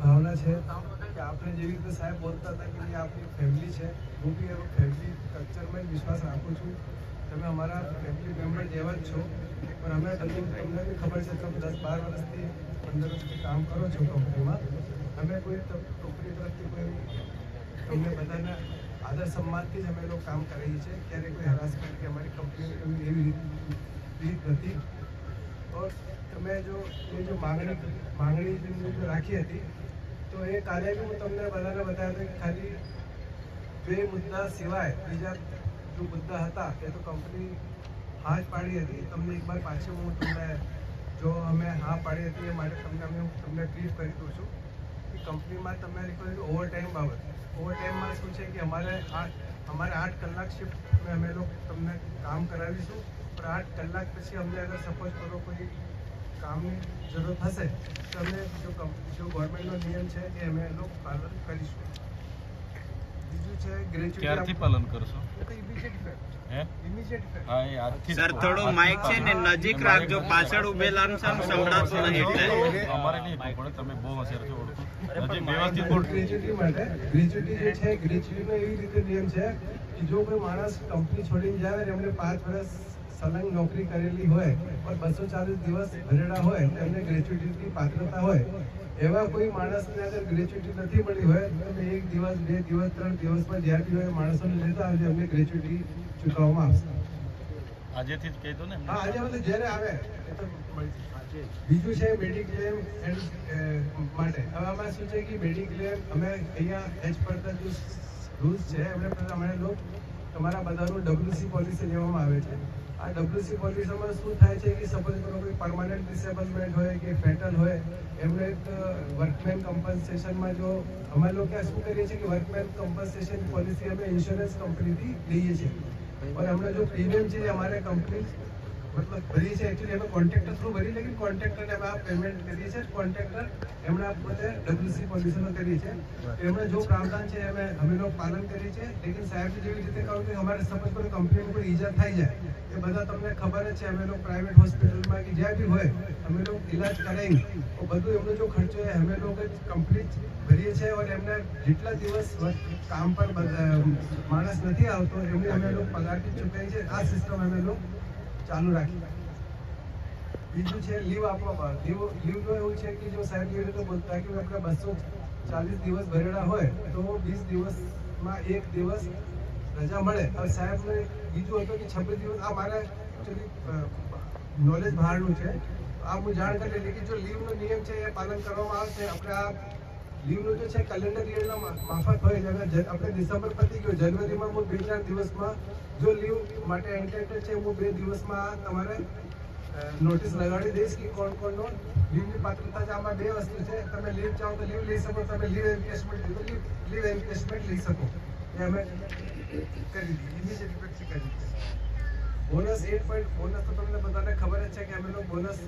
ભાવના છે. કે આપણે જેવી રીતે સાહેબ બોલતા હતા કે આપણી ફેમિલી છે, હું બી એવો ફેમિલી કલ્ચરમાં વિશ્વાસ રાખું છું. તમે અમારા ફેમિલી મેમ્બર જેવા જ છો. પણ અમે બધું તમને બી ખબર છે તમે દસ બાર વર્ષથી પંદર વર્ષથી કામ કરો છો કંપનીમાં અમે કોઈ કંપની તરફથી કોઈ તમને બધાને આદર સન્માનથી જ અમે લોકો કામ કરીએ છીએ. ક્યારેય કોઈ હરાસમેન્ટ કે અમારી કંપની એવી રીત રીત નથી. ઓર તમે જો એ જો માંગણી માંગણી રાખી હતી તો એ કાલે બી હું તમને બધાને બતાવ્યું કે ખાલી બે મુદ્દા સિવાય બીજા જો મુદ્દા હતા એ તો કંપની હા જ પાડી હતી. તમને એક વાર પાછી હું તમને જો અમે હા પાડી હતી એ માટે તમને અમે હું તમને ક્લિપ કરી દઉં છું કે કંપનીમાં તમે લખ્યું ઓવર ટાઈમ બાબત. ઓવર ટાઈમમાં શું છે કે અમારે આઠ અમારે આઠ કલાક શિફ્ટ અમે લોકો તમને કામ કરાવીશું. પણ આઠ કલાક પછી અમને અગર સપોઝ કરો કોઈ કામની જરૂર થશે તો અમે જો જો ગવર્મેન્ટનો નિયમ છે એ અમે લોકો પાલન કરીશું. બીજું છે ક્યારથી પાલન જ સર થોડું માઇક છે ને નજીક રાખજો પાછળ ઉભેલા સંભળાતું નહીં એટલે. અમારે નહીં પણ તમે બહુ હોશિયાર ઓળખો. હજી વ્યવસ્થિત બોલ. ગ્રેચ્યુટી માટે ગ્રેચ્યુટી જે છે ગ્રેચ્યુટીનો એવી રીતે નિયમ છે કે જો કોઈ માણસ કંપની છોડીને જાય એમને પાંચ વર્ષ સલંગ નોકરી કરેલી હોય પણ બસો ચાલીસ દિવસ ભરેલા હોય તેમને ગ્રેચ્યુટીની પાત્રતા હોય. એવા કોઈ માણસને અગર ગ્રેચ્યુટી નથી મળી હોય તો તમે એક દિવસ બે દિવસ ત્રણ દિવસમાં જ્યાં બી હોય માણસોને લેતા આવજો એમને ગ્રેચ્યુટી ચૂકવવામાં આવશે. આજેથી જ કહી દો ને હા આજે બધું જ્યારે આવે એ તો મળી બીજું છે મેડિક્લેમ માટે. હવે આમાં શું છે કે મેડિક્લેમ અમે અહીંયા એજ પડતા ધ રૂલ્સ છે એમને લોકો તમારા બધાનું ડબ્લ્યુસી પોલિસી લેવામાં આવે છે. આ ડબ્લ્યુસી પોલિસીમાં શું થાય છે કે સપોઝ કરો કોઈ પરમાનન્ટ ડિસેબલમેન્ટ હોય કે ફેટલ હોય, એમને વર્કમેન કમ્પન્સેશનમાં જો અમે લોકો શું કરીએ છીએ કે વર્કમેન કમ્પન્સેશન પોલિસી અમે ઇન્સ્યોરન્સ કંપનીથી લઈએ છીએ. પણ હમણાં જો પ્રીમિયમ છે અમારે કંપની મતલબ ભરીએ છીએ એકચ્યુઅલી અમે કોન્ટ્રાક્ટર થ્રુ ભરી, લેકિન કોન્ટ્રાક્ટરને અમે આ પેમેન્ટ કરીએ છીએ કોન્ટ્રાક્ટર એમણે આ બધે ડબ્લ્યુસી કરી છે. એમણે જો પ્રાવધાન છે અમે અમે લોકો પાલન કરીએ છીએ લેકિન સાહેબ જેવી રીતે કહું કે અમારે સમજ કોઈ કંપની ઈજા થઈ જાય, એ બધા તમને ખબર જ છે, અમે પ્રાઇવેટ હોસ્પિટલમાં કે જ્યાં બી હોય, અમે લોકો ઇલાજ કરાવી બધું એમનો જો ખર્ચો હોય, અમે લોકો જ કમ્પ્લીટ ભરીએ છીએ અને એમને જેટલા દિવસ કામ પર માણસ નથી આવતો, એમની અમે પગાર પગારથી ચૂકવીએ છીએ. આ સિસ્ટમ અમે લોકો ચાલુ રાખી. બીજું છે લીવ આપવામાં. લીવ લીવ જો એવું છે કે જો સાહેબ એવી રીતે બોલતા કે આપણે બસો ચાલીસ દિવસ ભરેલા હોય, તો વીસ દિવસમાં એક દિવસ રજા મળે. હવે સાહેબને બીજું હતું કે છવ્વીસ દિવસ, આ મારા નોલેજ બહારનું છે. આ હું જાણ કરી કે જો લીવનો નિયમ છે એ પાલન કરવામાં આવશે, આપણે આ લીવનું જે છે કેલેન્ડર યરના માફક હોય અગર આપણે ડિસેમ્બર પતી ગયો, જાન્યુઆરીમાં હું બે ચાર દિવસમાં જો લીવ માટે એન્ટેન્ટેડ છે, હું બે દિવસમાં તમારે નોટિસ લગાડી દઈશ કે કોણ કોણનો લીવની પાત્રતા છે. આમાં બે વસ્તુ છે. તમે લીવ ચાહો તો લીવ લઈ શકો, તમે લીવ લીધો લીવ લીવ એન્કેશમેન્ટ લઈ શકો. એ અમે કરી દીધી ઇમિડિયેટ ઇફેક્ટથી કરી દીધી બોનસ એટ પોઈન્ટ બોનસ તો તમને બધાને ખબર જ છે કે અમે લોકો બોનસ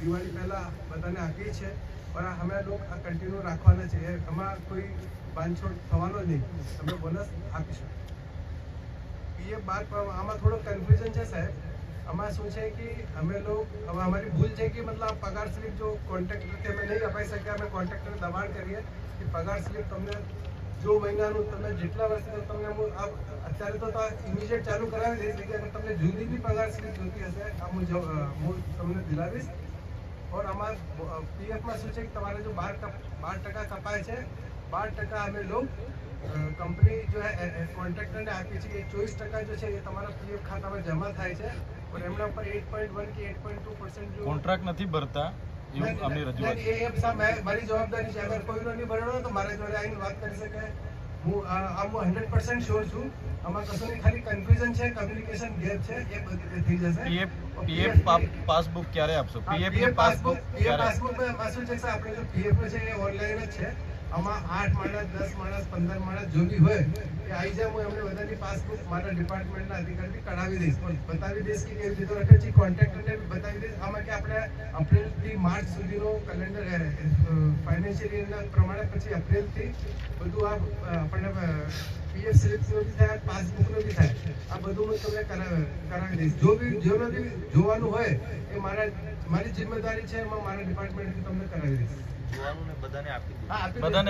દિવાળી પહેલાં બધાને આપીએ છીએ. પણ અમે લોકો આ કન્ટિન્યુ રાખવાના છે. એમાં કોઈ બાંધછોડ થવાનો નહીં. તમે બોનસ આપીશું. પીએફ બાર આમાં થોડો કન્ફ્યુઝન છે સાહેબ. આમાં શું છે કે અમે લોકો, હવે અમારી ભૂલ છે કે મતલબ પગાર સ્લિપ જો કોન્ટ્રાક્ટરથી અમે નહીં અપાઈ શકીએ અમે કોન્ટ્રાક્ટરને દબાણ કરીએ કે પગાર સ્લિપ તમને જો મહિનાનું તમે જેટલા વર્ષે તમને અત્યારે તો ઇમિડિયેટ ચાલુ કરાવી દઈશ કે તમને જૂની બી પગાર સ્લિપ જોતી હશે, આ હું તમને દિલાવીશ. ઓર આમાં પીએફમાં શું છે કે તમારે જો બાર બાર ટકા કપાય છે બાર ટકા અમે લોગ કંપની જો કોન્ટ્રાક્ટરને આપીએ છીએ ચોવીસ ટકા જો છે એ તમારા પીએફ ખાતામાં જમા થાય છે પણ એમના ઉપર એટ પોઈન્ટ વન કે at point two percent contract નથી ભરતા એવું આમની રજૂઆત એ સાહેબ મારી જવાબદારી છે અગર કોઈનો નહીં ભરેલો તો મારા જોડે આવીને વાત કરી શકે હું આ આ હું હંડ્રેડ પર્સન્ટ શ્યોર છું. આમાં કશું ખાલી કન્ફ્યુઝન છે કમ્યુનિકેશન ગેપ છે એ બધી થઈ જશે. પીએફ પીએફ પાસબુક ક્યારે આપશો? પીએફ પાસબુક પીએફ પાસબુક શું છે આપણે જો પીએફ છે એ ઓનલાઈન જ છે. આમાં આઠ માણસ, દસ માણસ, પંદર માણસ જો બી હોય કે આવી જાય હું એમને બધાની પાસબુક મારા ડિપાર્ટમેન્ટના અધિકારીથી કઢાવી દઈશ. પણ બતાવી દઈશ કે કેવી રીતે રખે કોન્ટ્રાક્ટરને બી બતાવી દઈશ. આમાં કે આપણે એપ્રિલથી માર્ચ સુધીનો કેલેન્ડર ફાઇનાન્શિયલ યરના પ્રમાણે પછી એપ્રિલથી બધું આ આપણને પીએફ સ્લિપનો બી થાય પાસબુકનો બી થાય. આ બધું હું તમને કરાવી દઈશ. જો બી, જો નથી, જોવાનું હોય, એ મારા, મારી જિમ્મેદારી છે, એમાં મારા ડિપાર્ટમેન્ટથી તમને કરાવી દઈશ. બધાને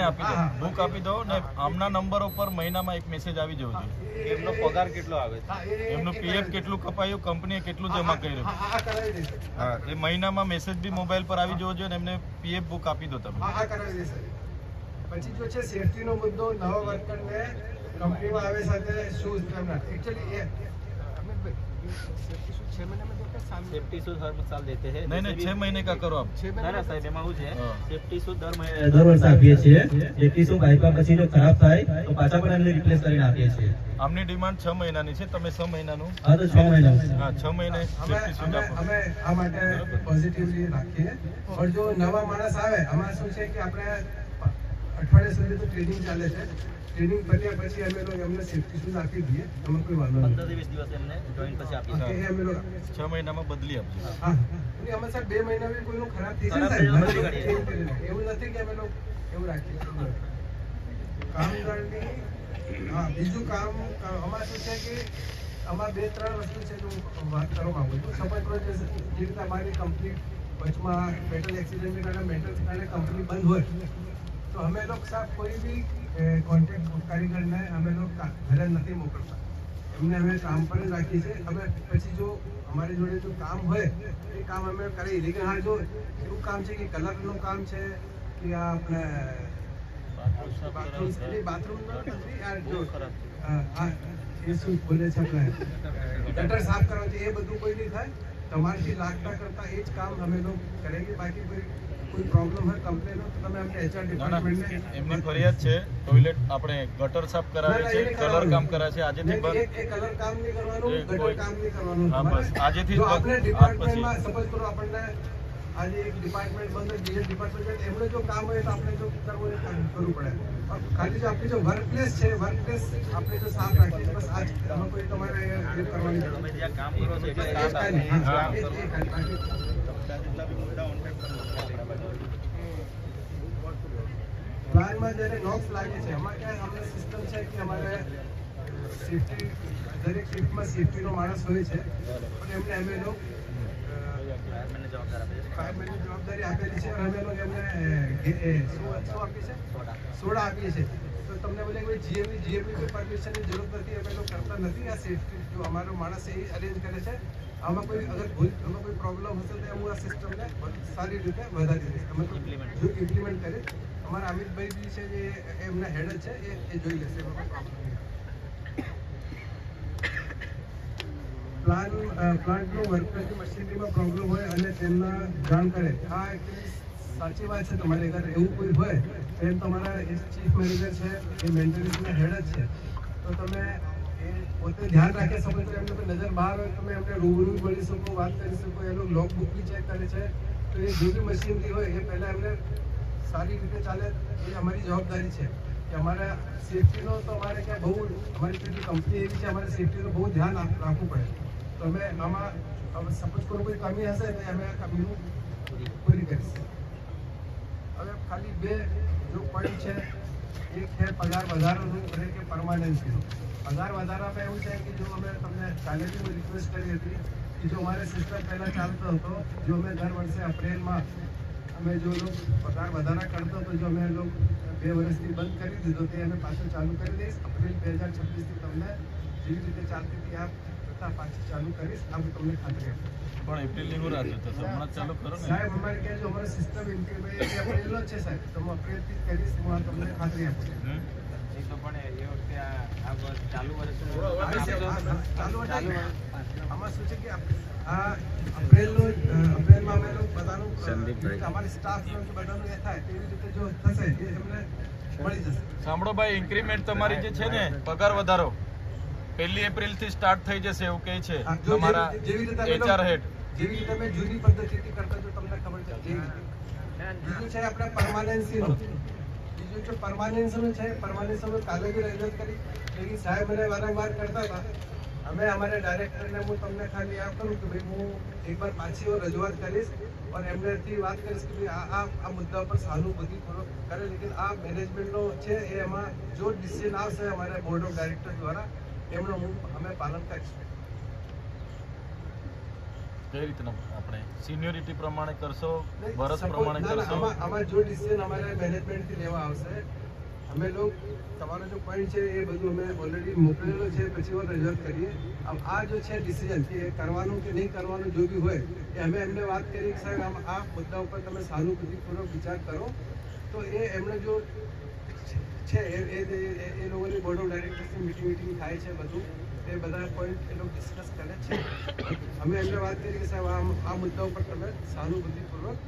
આપી દો. બુક આપી દો ને આમના નંબર ઉપર મહિનામાં એક મેસેજ આવી જવો જોઈએ. એમનો પગાર કેટલો આવે એમનું પીએફ કેટલું કપાયું કંપનીએ કેટલું જમા કર્યું? હા, એ મહિનામાં મેસેજ બી મોબાઈલ પર આવી જવો જોઈએ ને એમને પીએફ બુક આપી દો તમે. પછી જો છે સેફટીનો મુદ્દો નવા વર્કરને કંપનીમાં આવે સાથે શૂઝ એકચ્યુઅલી એ સેફટી શૂઝ છ મહિનામાં દેતા સામે સેફટી શૂઝ હર સાલ દેते हैं નહીં નહીં છ મહિને કા કરો આપ છ ના ના મહિના સાહેબ એમાં શું છે. હા. શૂઝ દર મહિને દર વર્ષે આપીએ છીએ. જેથી શું બાઇકમાં પછી જો ખરાબ થાય તો પાછા પણ એમને રિપ્લેસ કરીને આપીએ છીએ. આમની ડિમાન્ડ છ મહિનાની છે. તમે છ મહિનાનું? હા તો છ મહિના હા છ મહિને અમે શૂઝ આપો. અમે આ માટે પોઝિટિવલી રાખીએ. પણ જો નવા માણસ આવે આમાં શું છે કે આપણે અઠવાડિયા સુધી તો ટ્રેનિંગ ચાલે છે. ટ્રેનિંગ પત્યા પછી અમે લોકો એમને સેફટી શૂઝ આપી દઈએ. અમે કોઈ વાંધો પંદર વીસ દિવસ એમને જોઈન પછી આપી અમે લોકો છ મહિનામાં બદલી આપજો. હા. અને અમે સાહેબ બે મહિના બી કોઈનું ખરાબ થઈ જાય. એવું નથી કે અમે લોકો એવું રાખીએ. કામદારની હા બીજું કામ અમારે શું છે કે અમારે બે ત્રણ વસ્તુ છે જે હું વાત કરવા માંગુ છું. સપોઝ કરો જે જે રીતે અમારી કંપની વચમાં મેટલ એક્સિડન્ટને કારણે મેટલ કારણે કંપની બંધ હોય તો અમે લોકો સાહેબ કોઈ બી કોન્ટ્રાક્ટ કારીગરને અમે લોકો ઘરે નથી મોકલતા. એમને અમે કામ પર જ રાખીએ છીએ. અમે પછી જો અમારી જોડે જો કામ હોય એ કામ અમે કરીએ લેકિન હા જો એવું કામ છે કે કલરનું કામ છે કે આ આપણે બાથરૂમ એ બાથરૂમ યાર જો. એ શું બોલે છે આપણે? ગટર સાફ કરવા એ બધું કોઈ નહીં થાય. તમારાથી લાગતા કરતા એ જ કામ અમે લોકો કરેંગે. બાકી કોઈ કોઈ પ્રોબ્લેમ હોય કમ્પ્લેન હોય તો તમે અમને એચઆર ડિપાર્ટમેન્ટને એમની ફરિયાદ છે ટોયલેટ આપણે ગટર સાફ કરાવે છે કલર કામ કરાવે છે આજેથી બંધ. એ- કલર કામ નહીં કરવાનું ગટર કામ નહીં કરવાનું. હા, બસ. આજેથી જો આપણે ડિપાર્ટમેન્ટમાં સપોઝ કરો આપણને આજે એક ડિપાર્ટમેન્ટ બંધ બીજા ડિપાર્ટમેન્ટ એમણે જો કામ હોય તો આપણે જો કરવું હોય કરવું પડે. ખાલી જો આપણી જો વર્ક પ્લેસ છે વર્ક પ્લેસ આપણે જો સાફ રાખીએ બસ આજ કોઈ તમારે એ કરવાની તમે જ્યાં કામ કરો છો એ કામ હા, હા. એ જ- એ ખાલી, બાકી પ્લાનમાં જ્યારે નોક્સ લાગે છે, એમાં ક્યાં અમને સિસ્ટમ છે કે અમારે સેફટી દરેક શિફ્ટમાં સેફટીનો માણસ હોય છે પણ એમને અમે લોકો જવાબદાર આપેલી છે અને અમે લોકો એમને શું આપીએ છે સોડા. આપીએ છીએ તો તમને બોલે કે જીએમની જીએમની કોઈ પરમિશનની જરૂર નથી, અમે લોકો કરતા નથી આ સેફટી જો અમારો માણસ એ અરેન્જ કરે છે, આમાં કોઈ અગર ભૂલ, આમાં કોઈ પ્રોબ્લેમ હશે તો હું આ સિસ્ટમને સારી રીતે વધારી દઈશ અમે. ઇમ્પ્લિમેન્ટ કરીશ અમારા અમિતભાઈ બી છે જે એમના હેડ છે, એ એ જોઈ લેશે. એમાં પ્લાન પ્લાન્ટનું વર્કરની મશીનરીમાં પ્રોબ્લેમ હોય અને તેમના જાણ કરે. આ actually સાચી વાત છે તમારે. અગર એવું કોઈ હોય, તો તમારા ચીફ મેનેજર છે, એ મેન્ટેનન્સના હેડ જ છે. તો તમે એ પોતે ધ્યાન રાખે સમજ એમને કોઈ નજર બહાર હોય, તમે એમને રૂબરૂ મળી શકો, વાત કરી શકો. એનું લોક બુક બી ચેક કરે છે. તો એ જૂની મશીનરી હોય, એ પહેલાં એમને સારી રીતે ચાલે એ અમારી જવાબદારી છે. કે અમારે સેફટીનો તો અમારે ક્યાં બહુ, અમારી કેટલી કંપની એવી છે, અમારે સેફટીનું બહુ ધ્યાન રાખવું પડે. તો અમે આમાં સપોઝ કરો કોઈ કમી હશે, તો અમે કમીનું પૂરી કરીશું હવે ખાલી બે જો પોઈન્ટ છે, એક છે પગાર વધારોનું અને કે પરમાનન્સીનું પગાર વધારામાં એવું છે કે જો અમે તમને કાલે રિક્વેસ્ટ કરી હતી, કે જો અમારે સિસ્ટમ પહેલાં ચાલતો હતો, જો અમે દર વર્ષે એપ્રિલમાં અમે જો પગાર વધારા કરતો તો જો અમે લોક બે વર્ષથી બંધ કરી દીધો તે અમે પાછું ચાલુ કરી દઈશ. એપ્રિલ બે હજાર છવ્વીસથી તમને જેવી રીતે ચાલતી હતી આ છતાં પાછી ચાલુ કરીશ. આ હું તમને ખાતરી આપું પણ એપ્રિલની હું રાહ જોતો હમણાં ચાલુ કરો ને. સાહેબ અમારે ક્યાં જો અમારો સિસ્ટમ ઇમ્પ્લિમેન્ટ એપ્રિલનો છે સાહેબ. તો હું એપ્રિલથી જ કરીશ હું આ તમને ખાતરી આપું છું. તો પણ એ વખતે આ ચાલુ વર્ષ. આમાં શું છે કે આ એપ્રિલનો જ, અમે લોકો બધાનું. અમારી બધાનું એ થાય તેવી રીતે જો થશે એ એમને મળી જશે સાંભળો ભાઈ ઇન્ક્રીમેન્ટ તમારી જે છે ને પગાર વધારો પહેલી એપ્રિલથી સ્ટાર્ટ થઈ જશે એવું કહે છે તમારા એચઆર હેડ જેવી રીતે અમે જૂની પદ્ધતિથી કરતા જો તમને ખબર છે જેવી રીતે. બીજું છે આપણે પરમાનન્સીનું બીજું છે પરમાનન્સનું છે પરમાનન્સનું કાલે બી રજૂઆત કરી લેકિન સાહેબ મને વારંવાર કરતા હતા. અમે અમારા ડાયરેક્ટરને હું તમને ખાલી આ કરું કે ભાઈ હું એકવાર પાછી રજૂઆત કરીશ અને એમનેથી વાત કરીશ કે આ આ આ મુદ્દા પર સહાનુભૂતિ થોડો કરે. લેકિન આ મેનેજમેન્ટનો છે એ એમાં જો ડિસિઝન આવશે અમારા બોર્ડ ઓફ ડાયરેક્ટર દ્વારા એમનું હું અમે પાલન કરીશું. કઈ રીતના આપણે સિનિયોરિટી પ્રમાણે કરશો વર્ષ પ્રમાણે કરશો? આમાં જો ડિસિઝન અમારે મેનેજમેન્ટથી લેવા આવશે અમે લોકો તમારો જો પોઈન્ટ છે એ બધું અમે ઓલરેડી મોકલેલો છે, પછી હું રજૂઆત કરીએ. આમ આ જો છે ડિસિઝન કે કરવાનું કે નહીં કરવાનું જો બી હોય, એ અમે એમને વાત કરી કે સાહેબ, આમ આ મુદ્દા ઉપર તમે સાનુભૂતિપૂર્વક વિચાર કરો. તો એ એમણે જો છે, એ એ લોકોની બોર્ડ ઓફ ડાયરેક્ટર્સની મિટિંગ મિટિંગ થાય છે બધું. એ બધા પોઈન્ટ એ લોકો ડિસ્કસ કરે છે. અમે એમને વાત કરી કે સાહેબ આ મુદ્દા ઉપર તમે સાનુભૂતિપૂર્વક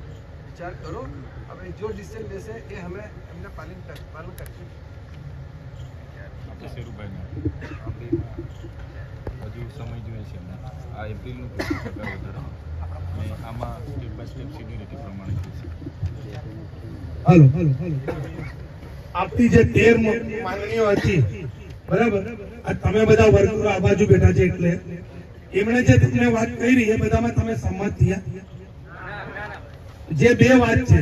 વિચાર કરો. હવે જો ડિસિઝન લેશે એ અમે એમને પાલન કર પાલન કરશું. હજુ સમય જોઈએ છે આ એપ્રિલનું પગાર વધારો અને આમાં સ્ટેપ બાય સ્ટેપ સિનિયરિટી પ્રમાણે હાલો હાલો હાલો. આપતી જે તેર માંગણીઓ હતી બરાબર? તમે બધા વર્કરો આ બાજુ બેઠા છે એટલે એમણે જે તમને વાત કરી એ બધામાં તમે સંમત થયા. જે બે વાત છે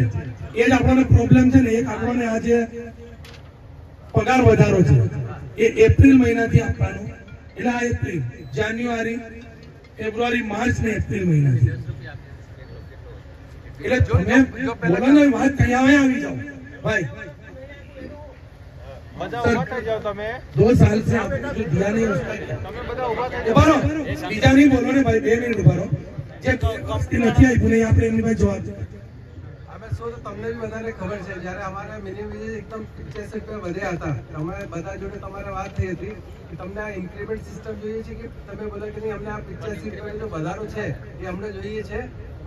એ જ આપણને પ્રોબ્લેમ છે ને એક આપણને આજે પગાર વધારો છે એ એપ્રિલ મહિનાથી આપવાનો એટલે આ એપ્રિલ જાન્યુઆરી ફેબ્રુઆરી માર્ચ ને એપ્રિલ મહિનાથી એટલે તમે બોલો ને વાત કઈ આવે આવી જાઓ भाई दो साल से आपने जो दिया नहीं उसका क्या? उभा રહો. બીજા નહીં બોલો ને ભાઈ બે મિનિટ ઉભા રહો જે વસ્તી નથી આપ્યું ને એ આપણે એમની પાસે જવાબ છે. તો તમને બી વધારે ખબર છે. જ્યારે અમારા મિનિમમ વેજ એકદમ પિચ્યાસી રૂપિયા વધ્યા હતા. અમે બધા જોડે તમારે વાત થઈ હતી કે તમને આ ઇન્ક્રીમેન્ટ સિસ્ટમ જોઈએ છે કે તમે બોલો કે નહીં? અમને આ પિચ્યાસી રૂપિયાનો વધારો છે એ અમને જોઈએ છે.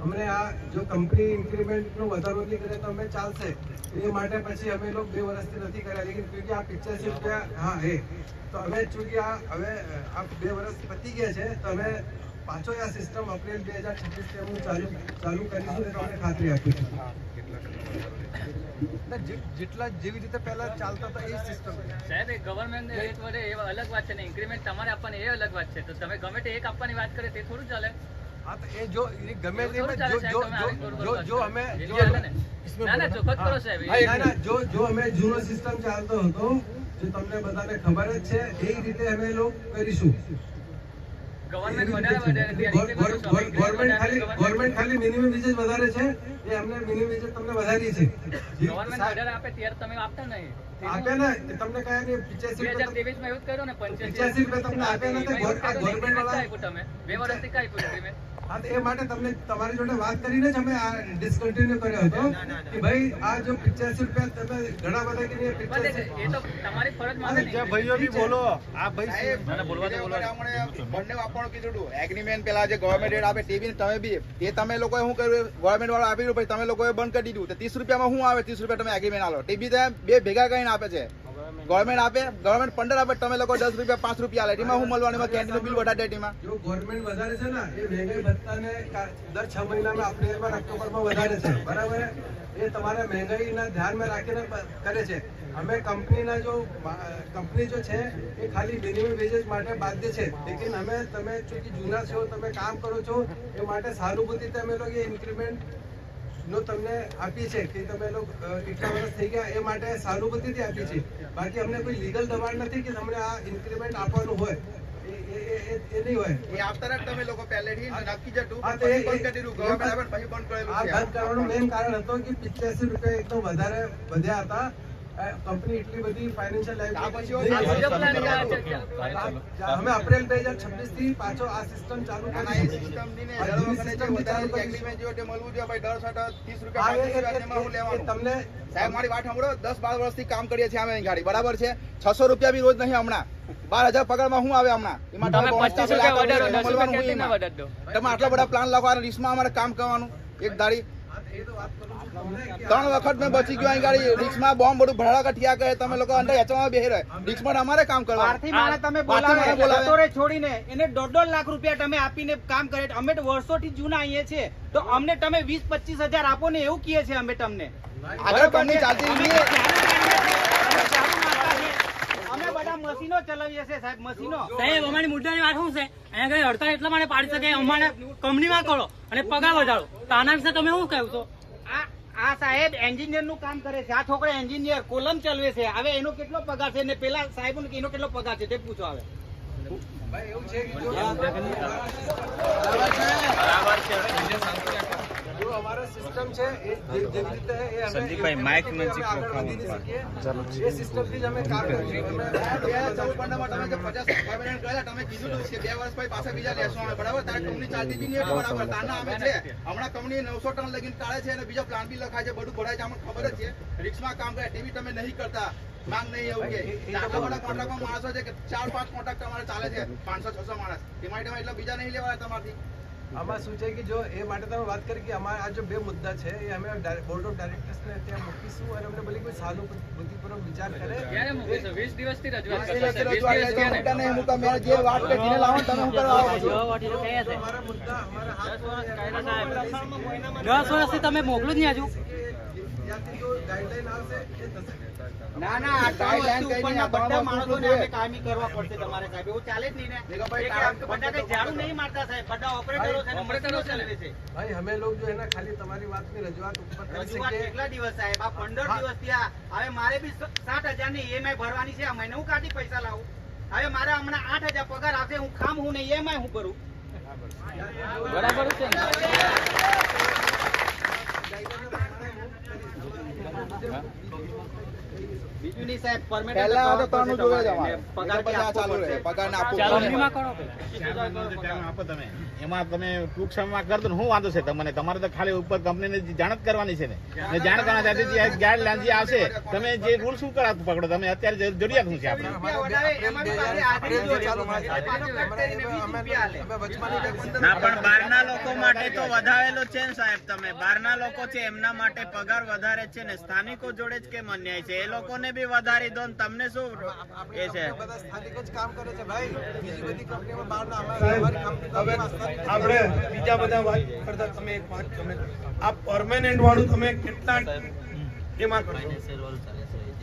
અમને આ જો કંપની ઇન્ક્રીમેન્ટનો વધારો નહીં કરે તો અમે ચાલશે. એ માટે પછી અમે લોકો બે વર્ષથી નથી કર્યા. લેકિન ક્યોંકि આ પિચ્યાસી રૂપિયા હા, એ. તો અમે ચૂંકિ આ હવે આ બે વર્ષ પતી ગયા છે. તો અમે પાછો આ સિસ્ટમ એપ્રિલ બે હજાર છવ્વીસથી અમે ચાલુ ચાલુ કરીશું તમને ખાતરી આપી છું જેટલા જેવી રીતે પહેલા ચાલતા હતા એ સિસ્ટમ સાહેબ એ ગવર્મેન્ટ રેટ વડે એ અલગ વાત છે ને ઇન્ક્રીમેન્ટ તમારે આપવાની એ અલગ વાત છે. તો તમે ગમે તે એક આપવાની વાત કરે તે થોડું ચાલે. હા તો એ જો એ ગમે તે જો સાહેબ, જો જો જો અમે જો ના? ના ચોખ્ખત કરો સાહેબ ના ના જો જો અમે જૂનો સિસ્ટમ ચાલતો હતો જે તમને બધાને ખબર જ છે એ રીતે અમે લોકો કરીશું. ગવર્મેન્ટ ખાલી મિનિમમ વેજીસ વધારે છે. એ અમને મિનિમમ વેજીસ તમને વધારી છે. ગવર્મેન્ટ ઓર્ડર આપે ત્યારે તમે આપતા નહીં. આપે ને તમને કયા ને પિચ્યાસી હજાર ત્રેવીસમાં એવું કર્યું ને પંચ્યાસી રૂપિયા તમને આપ્યા નથી, ગવર્મેન્ટ વાળા- તમે. બે વર્ષથી કઈ agreement? હા તો એ માટે તમને તમારી જોડે વાત કરીને જ અમે આ ડિસકન્ટિન્યુ કર્યો હતો કે ભાઈ આ જો પિચ્યાસી રૂપિયા તમે ઘણા બધા કે નહીં, પણ એ 85 એ તો તમારી ફરજ માને નહીં. ભાઈઓ બી બોલો આ ભાઈ મને બોલવા દો, બોલવા દો. બંને કીધું એગ્રીમેન્ટ પેલા જે ગવર્મેન્ટ રેટ આપે બી તમે બી. તે તમે લોકોએ શું કર્યું? ગવર્મેન્ટ વાળા આપી દીધું પછી તમે લોકોએ બંધ કરી દીધું. તો ત્રીસ રૂપિયામાં શું આવે? ત્રીસ રૂપિયા તમે એગ્રીમેન્ટ આલો. ટીવી બે ભેગા કરીને આપે છે. ગવર્મેન્ટ આપે ગવર્મેન્ટ પંદર આપે, તમે લોકો દસ રૂપિયા, પાંચ રૂપિયા લે એમાં હું મળવાનું? એમાં બિલ વધારે એમાં. જો ગવર્મેન્ટ વધારે છે ને, એ મહેંગાઈ ભત્તાને દર છ મહિનામાં એપ્રિલમાં ઓક્ટોબરમાં વધારે છે. બરાબર એ તમારે મહેંગાઈના ધ્યાનમાં રાખીને કરે છે. અમે કંપનીના જો કંપની જો છે, એ ખાલી મિનિમમ વેजेस માટે બાધ્ય છે. લેકિન અમે, તમે ચૂંકી જૂના છો, તમે કામ કરો છો, એ માટે સહાનુભૂતિ તમે લોકો ઇન્ક્રીમેન્ટ નો તમને આપી છે કે તમે લોકો કેટલા વર્ષ થઈ ગયા એ માટે સહાનુભૂતિથી આપી છે બાકી અમને કોઈ લીગલ દબાણ નથી કે તમને આ ઇન્ક્રીમેન્ટ આપવાનું હોય. એ નહીં હોય. એ આપતા તમે લોકો પહેલેથી નક્કી જતું પછી બંધ કરી દીધું ગવર્મેન્ટ પછી બંધ કરેલું આ બંધ કરવાનું મેઇન કારણ હતો કે પિત્યાસી રૂપિયા એકદમ વધારે વધ્યા હતા. કંપની એટલી બધી ફાઇનાન્શિયલ. અમે એપ્રિલ બે હજાર છવ્વીસથી પાછો આ સિસ્ટમ ચાલુ હા, હું તમને સાહેબ મારી વાત સાંભળો દસ બાર વર્ષથી કામ કરીએ છીએ અમે ગાડી. બરાબર છે? છસો રૂપિયા બી રોજ નહીં હમણાં. બાર હજાર પગારમાં શું આવે હમણાં? એમાં તમે તમે bonus 25 આપેલા, રૂપિયા આ વધારો, તમને 10 મળવાનું રૂપિયા શું કેમ ના એમાં? વધારી દો? તમે આટલા બધા પ્લાન લખવાના રિસ્કમાં અમારે કામ કરવાનું એક દાડી તમને ત્રણ વખત મેં બચી ગયો અહીં ગાડી. રિક્સમાં બોમ્બ બધું ભરાડા કઠિયા કરે તમે લોકો અંદર હેચવામાં બેહી રહે રિક્સમાં અમારે કામ કરવા આરથી માણસ તમે બોલાવે. છોડીને. એને દોઢ દોઢ લાખ રૂપિયા તમે આપીને કામ કરે અમે તો વર્ષોથી જૂના અહીંયા છે તો અમને તમે વીસ પચીસ હજાર આપો ને એવું કહીએ છીએ અમે તમને. આગળ કંપની ચાલતી અમે નથી. અમે ઝાડુ મારતા છીએ. અમે બધા મશીનો ચલાવીએ છીએ સાહેબ મશીનો. સાહેબ અમારી મુદ્દાની વાત શું છે? અહીંયા કઈ હડતાળ એટલા માટે પાડી શકે અમારે કંપનીમાં કરો અને પગાર વધારો. તો આના વિશે તમે શું કહો છો આ આ સાહેબ એન્જિનિયરનું કામ કરે છે. આ છોકરા એન્જિનિયર કોલમ ચલાવે છે. હવે એનો કેટલો પગાર છે? ને પેલા સાહેબ એનો કેટલો પગાર છે તે પૂછો આવે ભાઈ એવું છે કે જો જો અમારો સિસ્ટમ છે એ જેવી રીતે એ સંદીપભાઈ, માઇક નજીક. વધી એ સિસ્ટમથી જ અમે કામ કરી અમે બે હજાર ચૌદ પંદરમાં તમે જે પચાસ permanent કર્યા, તમે કીધું કે બે વર્ષ પછી પાછા બીજા લેશો અમે, બરાબર? તારે કંપની ચાલતી બી નહીં બરાબર. તાના અમે છે. હમણાં કંપની નવસો ટન લગીને કાઢે છે અને બીજા પ્લાન બી લખાય છે બધું ભરાય છે અમને ખબર જ છે રિક્ષમાં કામ કરે ટીવી તમે નહીં કરતા માંગ નહીં એવું કે આટલા બધા કોન્ટ્રાક્ટમાં માણસો છે કે ચાર પાંચ કોન્ટ્રાક્ટ તમારે ચાલે છે પાંચસો છસો માણસ એમાં એટલે એટલે બીજા નહીં લેવાય તમારથી આમાં શું છે કે જો એ માટે તમે વાત કરી કે અમારા આ જો બે મુદ્દા છે એ અમે બોર્ડ ઓફ ડાયરેક્ટર્સને ત્યાં મૂકીશું અને અમને ભલે કોઈ સહાનુભૂતિપૂર્વક વિચાર કરે ક્યારે મૂકીશું વીસ દિવસથી રજૂઆત વીસ કરતા દિવસથી છે. વીસ રજૂઆત દિવસ ક્યારે? નહીં મૂકા. મેં જે વાત કરી લાવો તમે શું કરવા આવો છો? અમારા મુદ્દા અમારા હાથ દસ વર્ષથી તમે મોકલું જ નહીં હજુ ત્યાંથી જો ગાઈડલાઈન આવશે એ થશે ના ના આ ત્રણ ઉપરના બધા માણસોને અમે કાયમી કરવા પડશે તમારે સાહેબ એવું ચાલે જ નહીં ને. મેઘાભાઈ, એક આમ બધા કઈ ઝાડુ નહીં મારતા સાહેબ બધા ઓપરેટરો છે ઓપરેટરો ચલાવે છે ભાઈ અમે લોકો જો એના ખાલી તમારી વાતની રજૂઆત ઉપર કરી રજૂઆત કેટલા દિવસ સાહેબ? આ પંદર દિવસ થયા. હવે મારે બી સાત હજારની ઈએમઆઈ ભરવાની છે. આ મહિને હું કાઢી પૈસા લાવું? હવે મારે હમણાં આઠ હજાર પગાર આવશે. હું ખામ હું ને ઈએમઆઈ હું ભરું બરાબર છે ને? બીજું નહીં સાહેબ permanent પહેલા તો કરવા ત્રણનું જોવે જ તમારે. પગાર પછી આ આપવો ચાલુ રહે. પડશે. પગારને આપવું ચાલો, કરો આપો તમે. એમાં તમે ટૂંક સમયમાં કરી દો વાંધો છે? તમને તમારે તો ખાલી ઉપર કંપનીને જાણ જ કરવાની છે ને. ને જાણ કરવાના જે આવશે તમે જે રૂલ શું કરા પકડો? તમે અત્યારે જરૂરિયાત શું છે આપણે? ના પણ બહારના લોકો માટે તો વધારેલો છે ને સાહેબ તમે. બહારના લોકો છે એમના માટે પગાર વધારે છે ને સ્થાનિકો જોડે જ કેમ અન્યાય છે? એ લોકોને બી વધારી દો ને તમને શું એ છે. બધા સ્થાનિકો જ કામ કરે છે ભાઈ. બીજી બધી કંપનીમાં બહારના અમારી સાહેબ અમારી કંપની હવે સ્થાનિક આપણે બીજા બધા વાત કરતા તમે એક વાત તમે આ પરમેનન્ટ વાળું તમે કેટલા એમાં કરશો?